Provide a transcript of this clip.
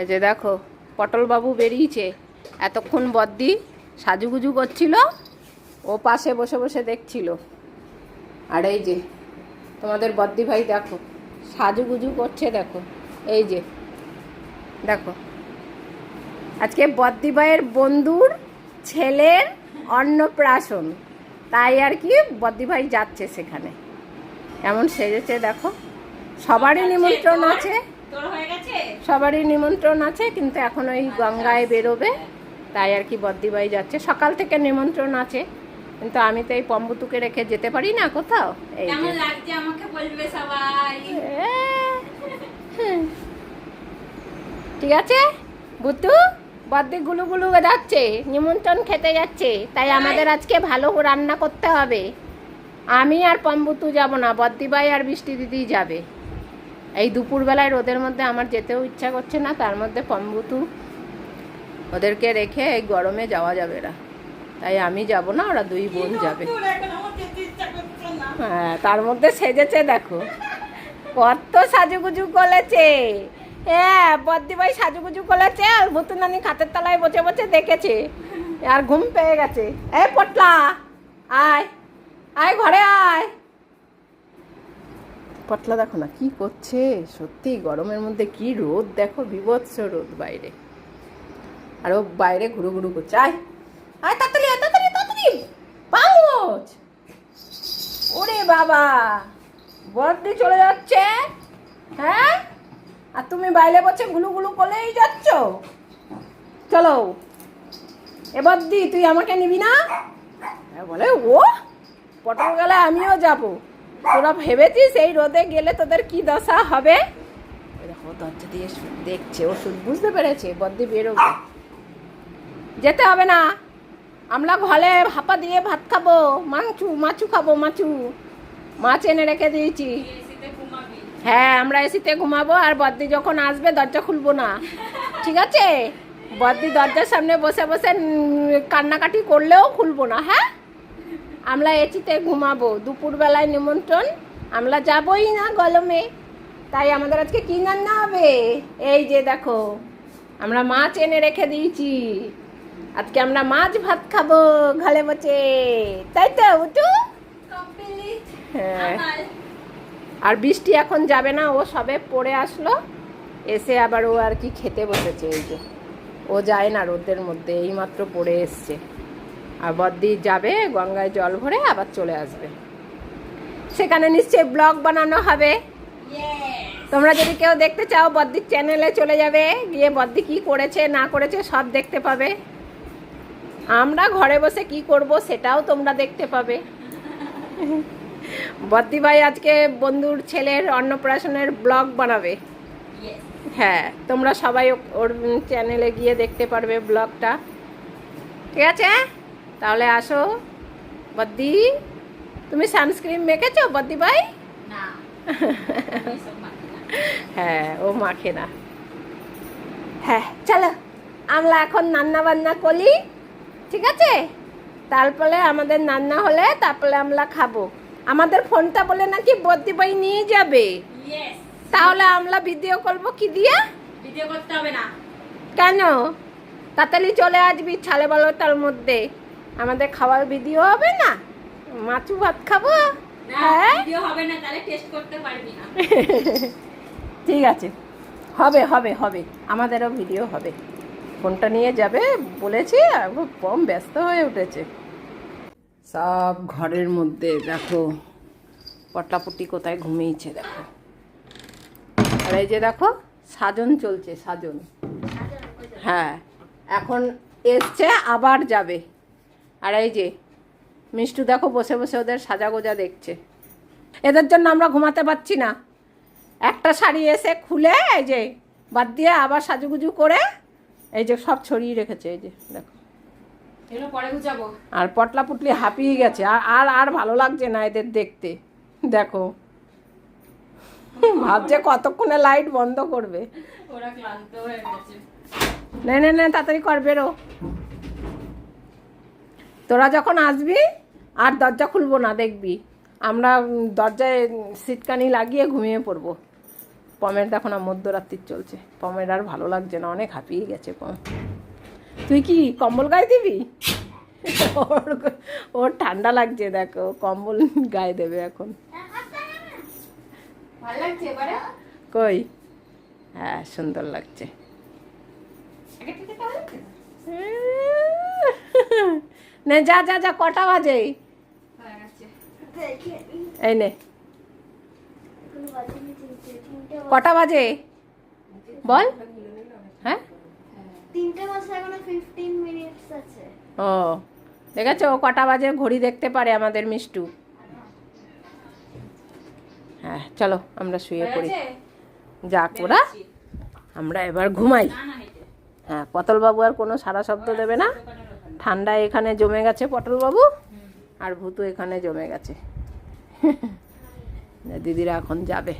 এই যে দেখো পটলবাবু বেরিয়েছে। এতক্ষণ বদ্দি সাজুগুজু করছিল ও পাশে বসে বসে দেখছিল। আর এই যে তোমাদের বদ্দি ভাই দেখো সাজুগুজু করছে দেখো। এই যে দেখো। আজকে বদ্দি ভাইয়ের বন্ধুর ছেলের অন্নপ্রাশন। তাই আর কি বদ্দি ভাই যাচ্ছে সেখানে। এমন সেজেছে দেখো। সবারই নিমন্ত্রণ আছে। সবারই নিমন্ত্রণ আছে কিন্তু এখন ওই গঙ্গায় বেরোবে তাই আর কি বদ্দিবাই যাচ্ছে। সকাল থেকে নিমন্ত্রণ আছে কিন্তু আমি তো এই পম্বুতুকে রেখে যেতে পারি না কোথাও। এই আমাকে বলবে সবাই? ঠিক আছে? বুতু বদ্দি গুলু গুলু যাচ্ছে নিমন্ত্রণ খেতে যাচ্ছে তাই আমাদের আজকে ভালো রান্না করতে হবে। আমি আর পম্বুতু যাব না বদ্দিবাই আর বৃষ্টি দিদি যাবে। এই দুপুরবেলায় রোদের মধ্যে আমার যেতেও ইচ্ছা করছে না তার মধ্যে পম্বুতু ওদেরকে রেখে এই গরমে যাওয়া যাবে না। তাই আমি যাব না ওরা দুই বোন যাবে। হ্যাঁ তার মধ্যে সেজেছে দেখো। কত সাজুগুজু করেছে। হ্যাঁ বদ্দি ভাই সাজুগুজু করেছে আর ভুতু নানি খাতের তলায় বসে বসে দেখেছে। আর ঘুম পেয়ে গেছে। এ পটলা আয় আয় ঘরে আয়। পটলা দেখো না কি করছে? সত্যি গরমের মধ্যে কি রোদ? দেখো বিভৎস রোদ বাইরে। আর ও বাইরে ঘুরু ঘুরু করছে। আয় আয় তাড়াতাড়ি তাড়াতাড়ি তাড়াতাড়ি। ওরে বাবা! বর্দি চলে যাচ্ছে। হ্যাঁ? আর তুমি বাইরে বসে গুলু গুলু করেই যাচ্ছ? চলো। এবার দি তুই আমাকে নিবি না? হ্যাঁ, বলে ও? পটল গেলে আমিও যাব। তোরা ভেবেছিস এই রোদে গেলে তোদের কি দশা হবে? দেখো দরজা দিয়ে দেখছে ওষুধ বুঝতে পেরেছে বদ্দি বেরোবে। যেতে হবে না। আমরা ঘরে ভাপা দিয়ে ভাত খাব মাংচু মাছু খাব মাছু। মাছ এনে রেখে দিয়েছি। হ্যাঁ আমরা এসিতে ঘুমাবো আর বদ্দি যখন আসবে দরজা খুলবো না। ঠিক আছে? বদ্দি দরজার সামনে বসে বসে কান্নাকাটি করলেও খুলবো না হ্যাঁ? আমরা এসিতে ঘুমাবো। দুপুরবেলায় নিমন্ত্রণ আমরা যাবই না গরমে তাই আমাদের আজকে কি রান্না হবে? এই যে দেখো আমরা মাছ এনে রেখে দিয়েছি। আজকে আমরা মাছ ভাত খাব ঘরে বসে তাই তো উঠু হ্যাঁ। আর বৃষ্টি এখন যাবে না ও সবে পড়ে আসলো। এসে আবার ও আর কি খেতে বসেছে এই যে। ও যায় না রোদের মধ্যে এইমাত্র পড়ে এসছে। আর বদ্দি যাবে গঙ্গায় জল ভরে আবার চলে আসবে। সেখানে নিশ্চয়ই ব্লগ বানানো হবে। তোমরা যদি কেউ দেখতে চাও বদ্দির চ্যানেলে চলে যাবে। গিয়ে বদ্দি কি করেছে না করেছে সব দেখতে পাবে। আমরা ঘরে বসে কি করব সেটাও তোমরা দেখতে পাবে। বদ্দি ভাই আজকে বন্ধুর ছেলের অন্নপ্রাশনের ব্লগ বানাবে। হ্যাঁ তোমরা সবাই ওর চ্যানেলে গিয়ে দেখতে পারবে ব্লগটা। ঠিক আছে? তাহলে আসো। বদ্দি তুমি সানস্ক্রিন মেখেছো? বদ্দি ভাই। হ্যাঁ ও মাখে না। হ্যাঁ চলো। আমরা এখন রান্না বান্না করি ঠিক আছে? তারপরে আমাদের রান্না হলে তারপরে আমরা খাব। আমাদের ফোনটা বলে নাকি বদ্দি ভাই নিয়ে যাবে? তাহলে আমরা ভিডিও করব কি দিয়ে? ভিডিও করতে হবে না। কেন? তাড়াতাড়ি চলে আসবি ছালে বালোটার মধ্যে। আমাদের খাওয়ার ভিডিও হবে না? মাছু ভাত খাব? হ্যাঁ? ভিডিও হবে না তাহলে টেস্ট করতে পারবি না। ঠিক আছে। হবে হবে হবে। আমাদেরও ভিডিও হবে। ফোনটা নিয়ে যাবে বলেছি আর খুব কম ব্যস্ত হয়ে উঠেছে। সব ঘরের মধ্যে দেখো। পটাপটি কোথায় ঘুমিয়েছে দেখো। আর এই যে দেখো সাজন চলছে সাজন। হ্যাঁ এখন এসছে আবার যাবে। আর এই যে মিষ্টু দেখো বসে বসে ওদের সাজা গোজা দেখছে। এদের জন্য আমরা ঘুমাতে পারছি না। একটা শাড়ি এসে খুলে এই যে বাদ দিয়ে আবার সাজুগুজু করে এই যে সব ছড়িয়ে রেখেছে এই যে দেখো। আর পটলা পুটলি হাঁপিয়ে গেছে আর আর আর ভালো লাগছে না এদের দেখতে। দেখো। ভাবছে কতক্ষণে লাইট বন্ধ করবে। ওরা ক্লান্ত হয়ে গেছে। নে নে নে তাড়াতাড়ি কর বেরো। তোরা যখন আসবি আর দরজা খুলবো না দেখবি। আমরা দরজায় সিটকানি লাগিয়ে ঘুমিয়ে পড়ব। পমের দেখো না মধ্যরাত্রির চলছে। পমের আর ভালো লাগছে না অনেক হাঁপিয়ে গেছে পম। তুই কি কম্বল গায়ে দিবি? ওর ওর ঠান্ডা লাগছে দেখো কম্বল গায়ে দেবে এখন। কই? হ্যাঁ সুন্দর লাগছে আগে থেকে ভালো লাগছে নে যা যা যা কটা বাজে? হয়ে এই নে। কটা বাজে? বল। হ্যাঁ? ও দেখেছ? কটা বাজে ঘড়ি দেখতে পারে আমাদের মিষ্টু। হ্যাঁ চলো আমরা শুয়ে পড়ি। যাক ওরা আমরা এবার ঘুমাই। হ্যাঁ পটলবাবু আর কোনো সারা শব্দ দেবে না। ঠান্ডা এখানে জমে গেছে পটলবাবু আর ভূতু এখানে জমে গেছে। দিদিরা এখন যাবে।